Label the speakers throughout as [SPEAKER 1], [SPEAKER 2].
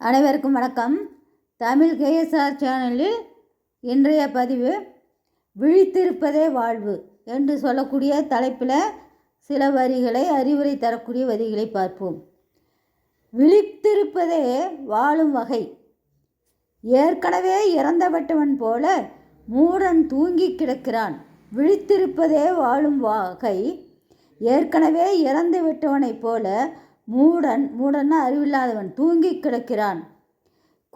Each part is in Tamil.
[SPEAKER 1] அனைவருக்கும் வணக்கம். தமிழ் கேஎஸ்ஆர் சேனலில் இன்றைய பதிவு விழித்திருப்பதே வாழ்வு என்று சொல்லக்கூடிய தலைப்பில் சில வரிகளை அறிவுரை தரக்கூடிய வரிகளை பார்ப்போம். விழித்திருப்பதே வாழும் வகை ஏற்கனவே இறந்தவட்டவன் போல மூடன் தூங்கி கிடக்கிறான். விழித்திருப்பதே வாழும் வகை ஏற்கனவே இறந்து விட்டவனைப் போல மூடன் மூடன்னா அறிவில்லாதவன் தூங்கி கிடக்கிறான்.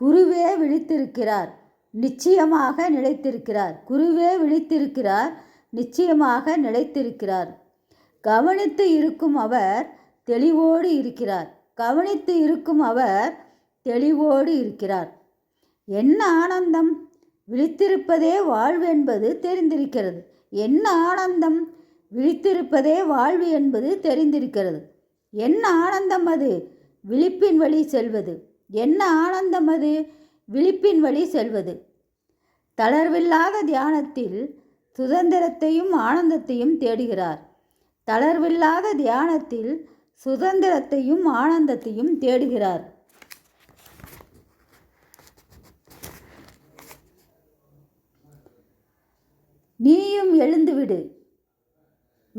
[SPEAKER 1] குருவே விழித்திருக்கிறார் நிச்சயமாக நிலைத்திருக்கிறார். குருவே விழித்திருக்கிறார் நிச்சயமாக நிலைத்திருக்கிறார். கவனித்து இருக்கும் அவர் தெளிவோடு இருக்கிறார். கவனித்து இருக்கும் அவர் தெளிவோடு இருக்கிறார். என்ன ஆனந்தம்? விழித்திருப்பதே வாழ்வு என்பது தெரிந்திருக்கிறது. என்ன ஆனந்தம்? விழித்திருப்பதே வாழ்வு என்பது தெரிந்திருக்கிறது. என்ன ஆனந்தம் அது? விழிப்பின் வழி செல்வது. என்ன ஆனந்தம் அது? விழிப்பின் வழி செல்வது. தளர்வில்லாத தியானத்தில் சுதந்திரத்தையும் ஆனந்தத்தையும் தேடுகிறார். தளர்வில்லாத தியானத்தில் சுதந்திரத்தையும் ஆனந்தத்தையும் தேடுகிறார். நீயும் எழுந்துவிடு.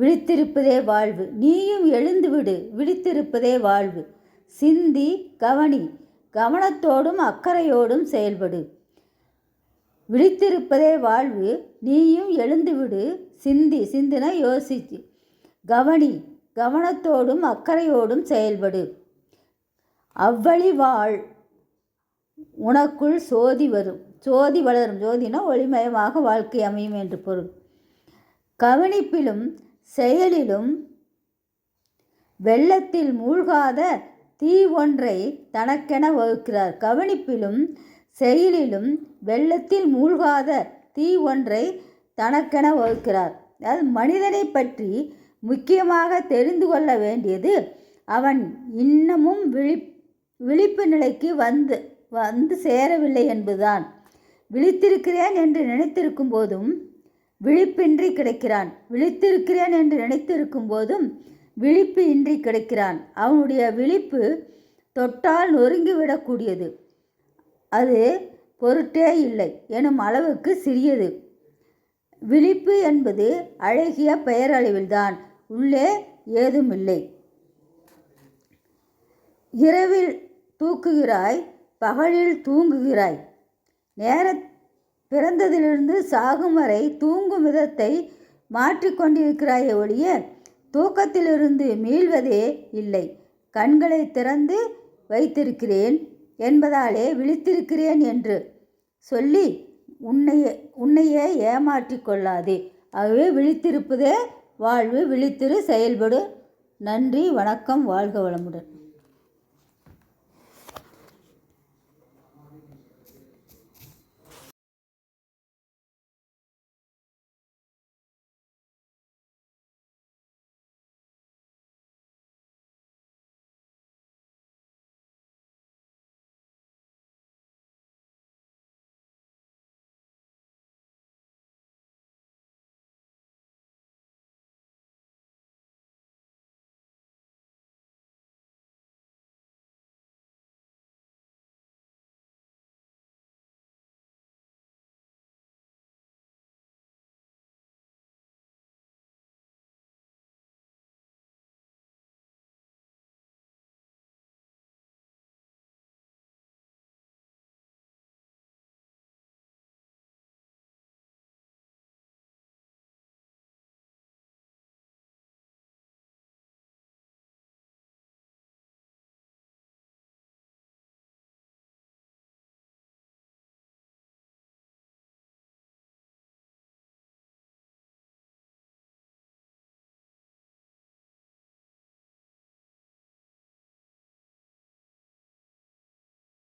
[SPEAKER 1] விழித்திருப்பதே வாழ்வு. நீயும் எழுந்துவிடு விழித்திருப்பதே வாழ்வு. சிந்தி கவனி. கவனத்தோடும் அக்கறையோடும் செயல்படு. விழித்திருப்பதே வாழ்வு. நீயும் எழுந்துவிடு சிந்தி. சிந்தின யோசிச்சு. கவனி. கவனத்தோடும் அக்கறையோடும் செயல்படு. அவ்வழி வாழ். உனக்குள் சோதி வரும். சோதி வளரும். ஜோதினா ஒளிமயமாக வாழ்க்கை அமையும் என்று பொருள். கவனிப்பிலும் செயலிலும் வெள்ளத்தில் மூழ்காத தீ ஒன்றை தனக்கென வகுக்கிறார். கவனிப்பிலும் செயலிலும் வெள்ளத்தில் மூழ்காத தீ ஒன்றை தனக்கென வகுக்கிறார். அதாவது மனிதனை பற்றி முக்கியமாக தெரிந்து கொள்ள வேண்டியது அவன் இன்னமும் விழி விழிப்பு நிலைக்கு வந்து வந்து சேரவில்லை என்பதுதான். விழித்திருக்கிறேன் என்று நினைத்திருக்கும் போதும் விழிப்பின்றி கிடைக்கிறான். விழித்திருக்கிறேன் என்று நினைத்திருக்கும் போதும் விழிப்பு இன்றி கிடைக்கிறான். அவனுடைய விழிப்பு தொட்டால் நொறுங்கிவிடக்கூடியது. அது பொருட்டே இல்லை எனும் அளவுக்கு சிறியது. விழிப்பு என்பது அழகிய பெயரளவில்தான் உள்ளே ஏதுமில்லை. இரவில் தூக்குகிறாய் பகலில் தூங்குகிறாய். நேர பிறந்ததிலிருந்து சாகும் வரை தூங்கும் விதத்தை மாற்றிக்கொண்டிருக்கிறாயே ஒழிய தூக்கத்திலிருந்து மீள்வதே இல்லை. கண்களை திறந்து வைத்திருக்கிறேன் என்பதாலே விழித்திருக்கிறேன் என்று சொல்லி உன்னையே உன்னையே ஏமாற்றி கொள்ளாதே. ஆகவே விழித்திருப்பதே வாழ்வு விழித்திரு செயல்படு. நன்றி வணக்கம் வாழ்க வளமுடன்.